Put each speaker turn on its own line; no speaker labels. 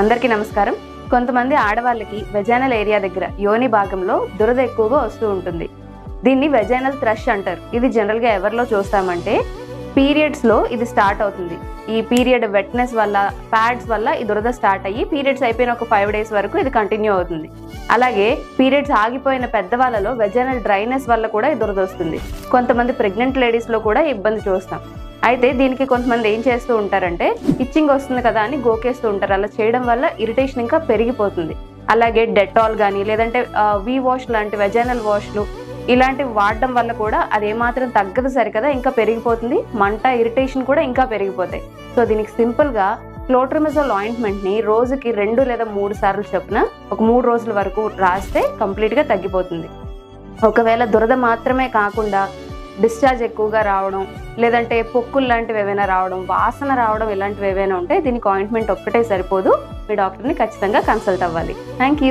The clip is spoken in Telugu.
అందరికీ నమస్కారం. కొంతమంది ఆడవాళ్ళకి వెజైనల్ ఏరియా దగ్గర యోని భాగంలో దురద ఎక్కువగా వస్తూ ఉంటుంది. దీన్ని వెజైనల్ థ్రష్ అంటారు. ఇది జనరల్గా ఎవరిలో చూస్తామంటే పీరియడ్స్లో ఇది స్టార్ట్ అవుతుంది. ఈ పీరియడ్ వెట్నెస్ వల్ల ప్యాడ్స్ వల్ల ఈ దురద స్టార్ట్ అయ్యి పీరియడ్స్ అయిపోయిన ఒక ఫైవ్ డేస్ వరకు ఇది కంటిన్యూ అవుతుంది. అలాగే పీరియడ్స్ ఆగిపోయిన పెద్దవాళ్ళలో వెజైనల్ డ్రైనెస్ వల్ల కూడా ఈ దురద వస్తుంది. కొంతమంది ప్రెగ్నెంట్ లేడీస్లో కూడా ఇబ్బంది చూస్తాం. అయితే దీనికి కొంతమంది ఏం చేస్తూ ఉంటారంటే ఇచ్చింగ్ వస్తుంది కదా అని గోకేస్తూ ఉంటారు. అలా చేయడం వల్ల ఇరిటేషన్ ఇంకా పెరిగిపోతుంది. అలాగే డెటాల్ కానీ లేదంటే వి వాష్ లాంటి వెజైనల్ వాష్లు ఇలాంటివి వాడడం వల్ల కూడా అది ఏమాత్రం తగ్గదు సరికదా ఇంకా పెరిగిపోతుంది. మంట ఇరిటేషన్ కూడా ఇంకా పెరిగిపోతాయి. సో దీనికి సింపుల్గా గా ఆయింట్మెంట్ని రోజుకి రెండు లేదా మూడు సార్లు చొప్పున ఒక మూడు రోజుల వరకు రాస్తే కంప్లీట్గా తగ్గిపోతుంది. ఒకవేళ దురద మాత్రమే కాకుండా డిశ్చార్జ్ ఎక్కువగా రావడం లేదంటే పొక్కులు లాంటివి ఏవైనా రావడం వాసన రావడం ఇలాంటివి ఏవైనా ఉంటే దీనికి ఆయింట్మెంట్ ఒక్కటే సరిపోదు. మీ డాక్టర్ని ఖచ్చితంగా కన్సల్ట్ అవ్వాలి. Thank you